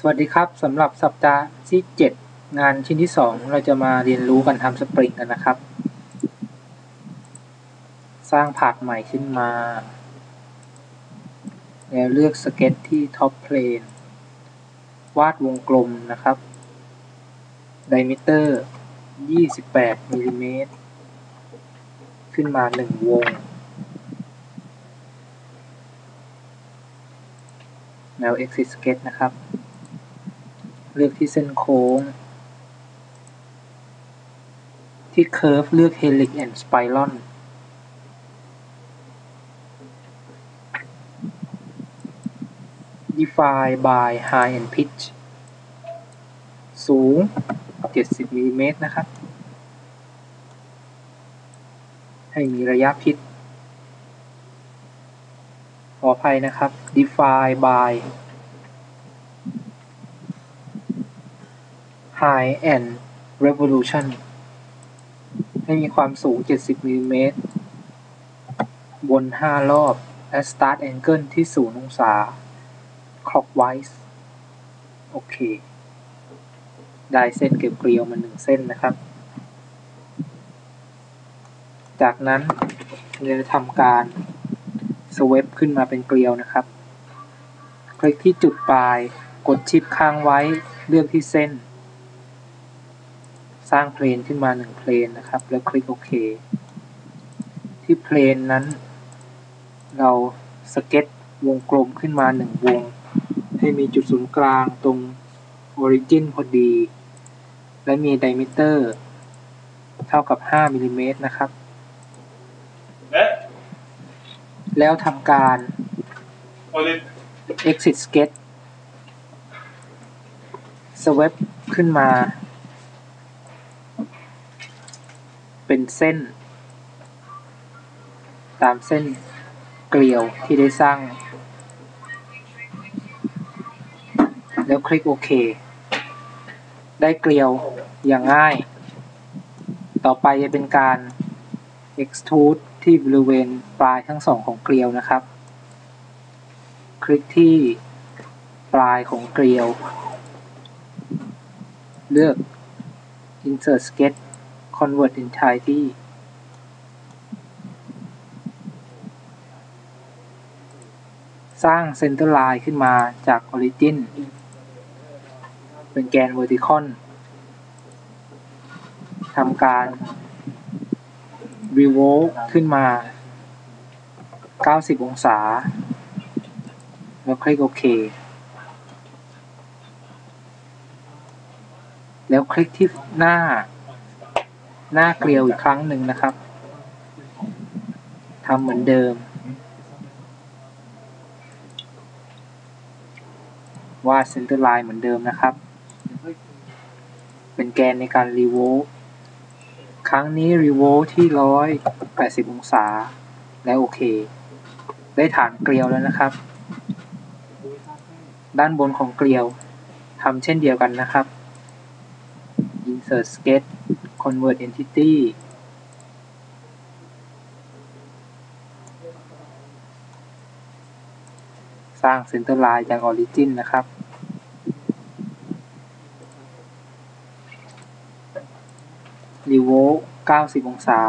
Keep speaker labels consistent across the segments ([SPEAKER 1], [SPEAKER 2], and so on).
[SPEAKER 1] สวัสดีครับสำหรับสัปดาห์ที่ 7 งานชิ้นที่ 2 เราจะมาเรียนรู้กันทำสปริงกันนะครับ สร้างผาดใหม่ขึ้นมา แล้วเลือกสเก็ตที่ท็อปเพลนวาดวงกลมนะครับไดมิเตอร์ 28มิลลิเมตรขึ้นมา 1 วง แนว exit sketch นะครับ เลือกที่เส้นโค้ง ที่ curve เลือก helix and spiral define by high and pitch สูง 70มิลลิเมตรนะครับ ให้มีระยะพิษ ขออภัยนะครับ define by high and revolution ให้มีความสูง 70มิลลิเมตรบน5 รอบ และ start angle ที่ 0 องศา clockwise โอเค ได้เส้นเก็บเกลียวมา1เส้นนะครับ จากนั้นเราจะทำการสเวปขึ้นมาเป็นเกลียวนะครับ คลิกที่จุดปลาย กดชิปค้างไว้เลือกที่เส้น สร้างเพลนขึ้นมา1เพลนนะครับ แล้วคลิกโอเค ที่เพลนนั้น เราสเก็ตวงกลมขึ้นมา1วง ให้มีจุดศูนย์กลางตรง Origin พอดี และมีไดมิเตอร์ เท่ากับ 5มิลลิเมตรนะครับ แล้วทำการ exit sketch swap ขึ้นมา เป็นเส้น ตามเส้นเกลียวที่ได้สร้าง แล้วคลิกโอเค ได้เกลียวอย่างง่าย ต่อไปจะเป็นการ extrude ที่บริเวณปลายทั้งสองของเกลียวนะครับ คลิกที่ปลายของเกลียว เลือก insert sketch convert entirety สร้าง center line ขึ้นมาจาก origin เป็นแกน vertical ทำการ revolve ขึ้นมา 90 องศา แล้วคลิกโอเค แล้วคลิกที่หน้า หน้าเกลียวอีกครั้งหนึ่งนะครับทำเหมือนเดิม วาดเซนเตอร์ไลน์เหมือนเดิมนะครับ เป็นแกนในการรีโวลครั้งนี้รีโวลที่180องศา แล้วโอเค ได้ฐานเกลียวแล้วนะครับ ด้านบนของเกลียวทำเช่นเดียวกันนะครับ insert sketch convert entity สร้าง center line จาก origin นะครับรีเวก้าวสิบองศา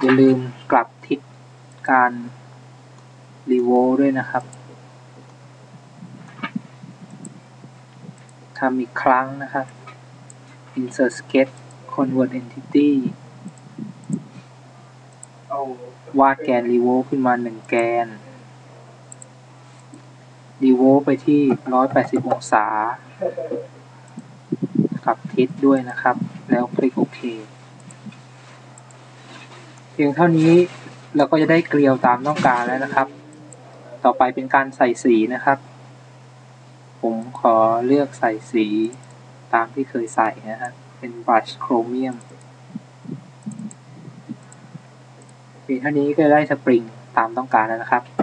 [SPEAKER 1] อย่าลืมกลับทิศการรีโวด้วยนะครับ ทำอีกครั้งนะครับ insert sketch convert entity วาดแกน revolve ขึ้นมาหนึ่งแกน revolve ไปที่ 180 องศากับทิศด้วยนะครับ แล้วคลิกโอเค เพียงเท่านี้เราก็จะได้เกลียวตามต้องการแล้วนะครับ ต่อไปเป็นการใส่สีนะครับ ผมขอเลือกใส่สีตามที่เคยใส่นะฮะ เป็น brush chromium ทีเท่านี้ก็ได้สปริงตามต้องการแล้วนะครับ